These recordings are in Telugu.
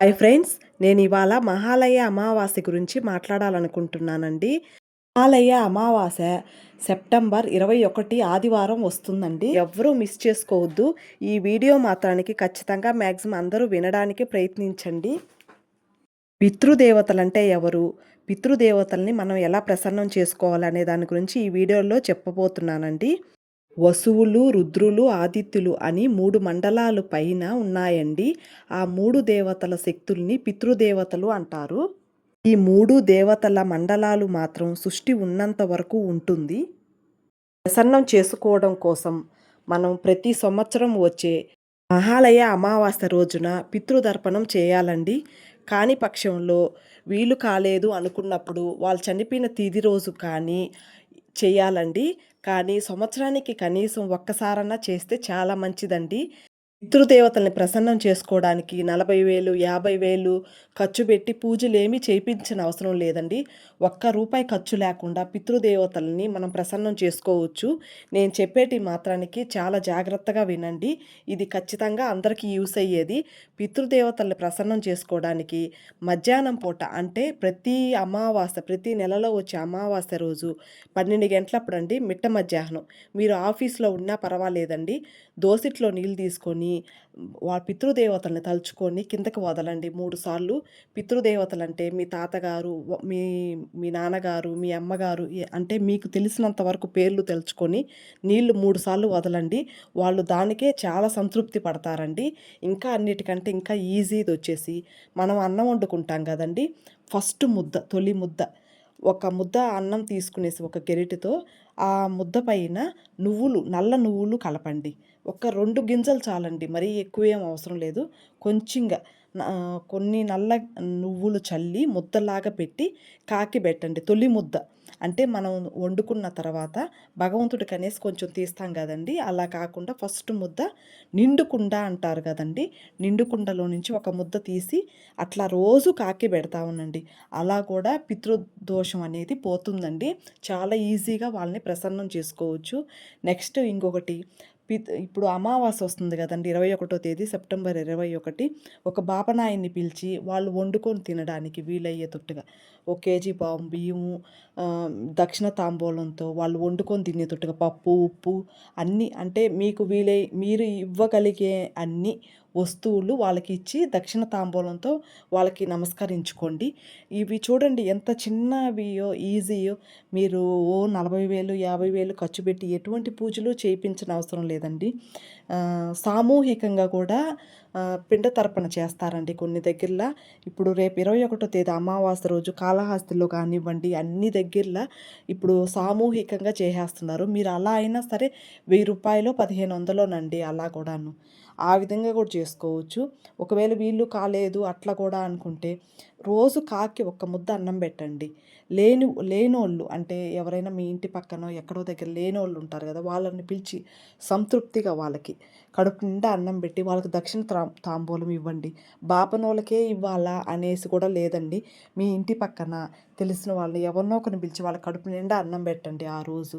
హాయ్ ఫ్రెండ్స్ నేను ఇవాళ మహాలయ అమావాస్య గురించి మాట్లాడాలనుకుంటున్నానండి. మహాలయ అమావాస్య సెప్టెంబర్ ఇరవై ఒకటి ఆదివారం వస్తుందండి. ఎవ్వరూ మిస్ చేసుకోవద్దు. ఈ వీడియో మాత్రానికి ఖచ్చితంగా మ్యాక్సిమం అందరూ వినడానికి ప్రయత్నించండి. పితృదేవతలంటే ఎవరు? పితృదేవతల్ని మనం ఎలా ప్రసన్నం చేసుకోవాలనే దాని గురించి ఈ వీడియోలో చెప్పబోతున్నానండి. వసువులు రుద్రులు ఆదిత్యులు అని మూడు మండలాలు పైన ఉన్నాయండి. ఆ మూడు దేవతల శక్తుల్ని పితృదేవతలు అంటారు. ఈ మూడు దేవతల మండలాలు మాత్రం సృష్టి ఉన్నంత వరకు ఉంటుంది. ప్రసన్నం చేసుకోవడం కోసం మనం ప్రతి సంవత్సరం వచ్చే మహాలయ అమావాస్య రోజున పితృదర్పణం చేయాలండి. కాని పక్షంలో వీలు కాలేదు అనుకున్నప్పుడు వాళ్ళు చనిపోయిన తిది రోజు కానీ చేయాలండి. కానీ సంవత్సరానికి కనీసం ఒక్కసారన్నా చేస్తే చాలా మంచిదండి. పితృదేవతల్ని ప్రసన్నం చేసుకోవడానికి నలభై వేలు యాభై వేలు ఖర్చు పెట్టి పూజలు ఏమీ చేయించిన అవసరం లేదండి. ఒక్క రూపాయి ఖర్చు లేకుండా పితృదేవతల్ని మనం ప్రసన్నం చేసుకోవచ్చు. నేను చెప్పేటి మాత్రానికి చాలా జాగ్రత్తగా వినండి. ఇది ఖచ్చితంగా అందరికీ యూస్ అయ్యేది. పితృదేవతల్ని ప్రసన్నం చేసుకోవడానికి మధ్యాహ్నం పూట అంటే ప్రతి అమావాస్య ప్రతి నెలలో వచ్చే అమావాస్య రోజు పన్నెండు గంటలప్పుడు అండి మిట్ట మధ్యాహ్నం. మీరు ఆఫీస్లో ఉన్నా పర్వాలేదండి. దోసిట్లో నీళ్ళు తీసుకొని వాళ్ళ పితృదేవతల్ని తలుచుకొని కిందకి వదలండి. మూడు సార్లు పితృదేవతలు అంటే మీ తాతగారు మీ మీ నాన్నగారు మీ అమ్మగారు అంటే మీకు తెలిసినంత వరకు పేర్లు తెలుసుకొని నీళ్ళు మూడు సార్లు వదలండి. వాళ్ళు దానికే చాలా సంతృప్తి పడతారండి. ఇంకా అన్నిటికంటే ఇంకా ఈజీది వచ్చేసి మనం అన్నం వండుకుంటాం కదండి. ఫస్ట్ ముద్ద తొలి ముద్ద. ఒక ముద్ద అన్నం తీసుకునేసి ఒక గెరిటితో ఆ ముద్ద పైన నువ్వులు నల్ల నువ్వులు కలపండి. ఒక రెండు గింజలు చాలండి. మరీ ఎక్కువ ఏం అవసరం లేదు. కొంచెంగా కొన్ని నల్ల నువ్వులు చల్లి ముద్దలాగా పెట్టి కాకి పెట్టండి. తొలి ముద్ద. అంటే మనం వండుకున్న తర్వాత భగవంతుడికి అనేసి కొంచెం తీస్తాం కదండి. అలా కాకుండా ఫస్ట్ ముద్ద నిండుకుండ అంటారు కదండి. నిండుకుండలో నుంచి ఒక ముద్ద తీసి అట్లా రోజు కాకి పెడతా ఉండండి. అలా కూడా పితృదోషం అనేది పోతుందండి. చాలా ఈజీగా వాళ్ళని ప్రసన్నం చేసుకోవచ్చు. నెక్స్ట్ ఇంకొకటి ఇప్పుడు అమావాస్య వస్తుంది కదండి ఇరవై ఒకటో తేదీ సెప్టెంబర్ ఇరవై ఒకటి ఒక బాపనాయన్ని పిలిచి వాళ్ళు వండుకొని తినడానికి వీలయ్యేటట్టుగా ఒక కేజీ పాము బియ్యము దక్షిణ తాంబూలంతో వాళ్ళు వండుకొని తినేటట్టుగా పప్పు ఉప్పు అన్నీ అంటే మీకు వీలై మీరు ఇవ్వగలిగే అన్నీ వస్తువులు వాళ్ళకి ఇచ్చి దక్షిణ తాంబూలంతో వాళ్ళకి నమస్కరించుకోండి. ఇవి చూడండి ఎంత చిన్నవియో ఈజీయో. మీరు ఓ నలభై వేలు యాభై వేలు ఖర్చు పెట్టి ఎటువంటి పూజలు చేయించిన అవసరం లేదండి. సామూహికంగా కూడా పిండ తర్పణ చేస్తారండి కొన్ని దగ్గరలో. ఇప్పుడు రేపు ఇరవై ఒకటో తేదీ అమావాస్య రోజు కాళహస్తిలో కానివ్వండి అన్ని దగ్గరలో ఇప్పుడు సామూహికంగా చేసేస్తున్నారు. మీరు అలా అయినా సరే వెయ్యి రూపాయలు పదిహేను వందలోనండి అలా కూడాను. ఆ విధంగా కూడా చేసుకోవచ్చు. ఒకవేళ వీళ్ళు కాలేదు అట్లా కూడా అనుకుంటే రోజు కాకి ఒక్క ముద్ద అన్నం పెట్టండి. లేని లేనోళ్ళు అంటే ఎవరైనా మీ ఇంటి పక్కన ఎక్కడో దగ్గర లేనోళ్ళు ఉంటారు కదా వాళ్ళని పిలిచి సంతృప్తిగా వాళ్ళకి కడుపు నిండా అన్నం పెట్టి వాళ్ళకి దక్షిణ తాంబూలం ఇవ్వండి. బాపనోళ్ళకే ఇవ్వాలా అనేసి కూడా లేదండి. మీ ఇంటి పక్కన తెలిసిన వాళ్ళు ఎవరినో ఒకరిని పిలిచి వాళ్ళ కడుపు నిండా అన్నం పెట్టండి ఆ రోజు.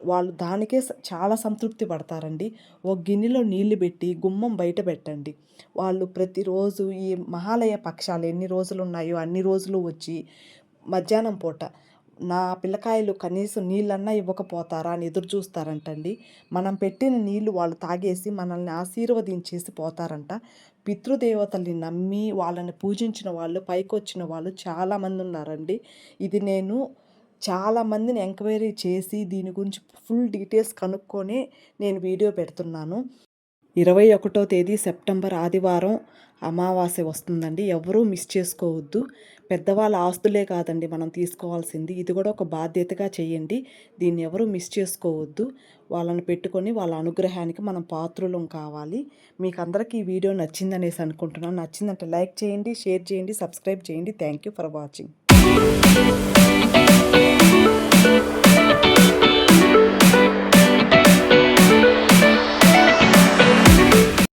వాళ్ళు దానికే చాలా సంతృప్తి పడతారండి. ఒక గిన్నెలో నీళ్ళు పెట్టి గుమ్మం బయట పెట్టండి. వాళ్ళు ప్రతిరోజు ఈ మహాలయ పక్షాలు ఎన్ని రోజులు ఉన్నాయో అన్ని రోజులు వచ్చి మధ్యాహ్నం పూట నా పిల్లకాయలు కనీసం నీళ్ళన్నా ఇవ్వకపోతారా అని ఎదురు చూస్తారంటండి. మనం పెట్టిన నీళ్ళు వాళ్ళు తాగేసి మనల్ని ఆశీర్వదించేసి పోతారంట. పితృదేవతల్ని నమ్మి వాళ్ళని పూజించిన వాళ్ళు పైకొచ్చిన వాళ్ళు చాలామంది ఉన్నారండి. ఇది నేను చాలామందిని ఎంక్వైరీ చేసి దీని గురించి ఫుల్ డీటెయిల్స్ కనుక్కొని నేను వీడియో పెడుతున్నాను. ఇరవై ఒకటో తేదీ సెప్టెంబర్ ఆదివారం అమావాస్య వస్తుందండి. ఎవరూ మిస్ చేసుకోవద్దు. పెద్దవాళ్ళ ఆస్తులే కాదండి మనం తీసుకోవాల్సింది. ఇది కూడా ఒక బాధ్యతగా చేయండి. దీన్ని ఎవరూ మిస్ చేసుకోవద్దు. వాళ్ళని పెట్టుకొని వాళ్ళ అనుగ్రహానికి మనం పాత్రులం కావాలి. మీకు అందరికీ ఈ వీడియో నచ్చిందనేసి అనుకుంటున్నాను. నచ్చిందంటే లైక్ చేయండి షేర్ చేయండి సబ్స్క్రైబ్ చేయండి. Thank you for watching.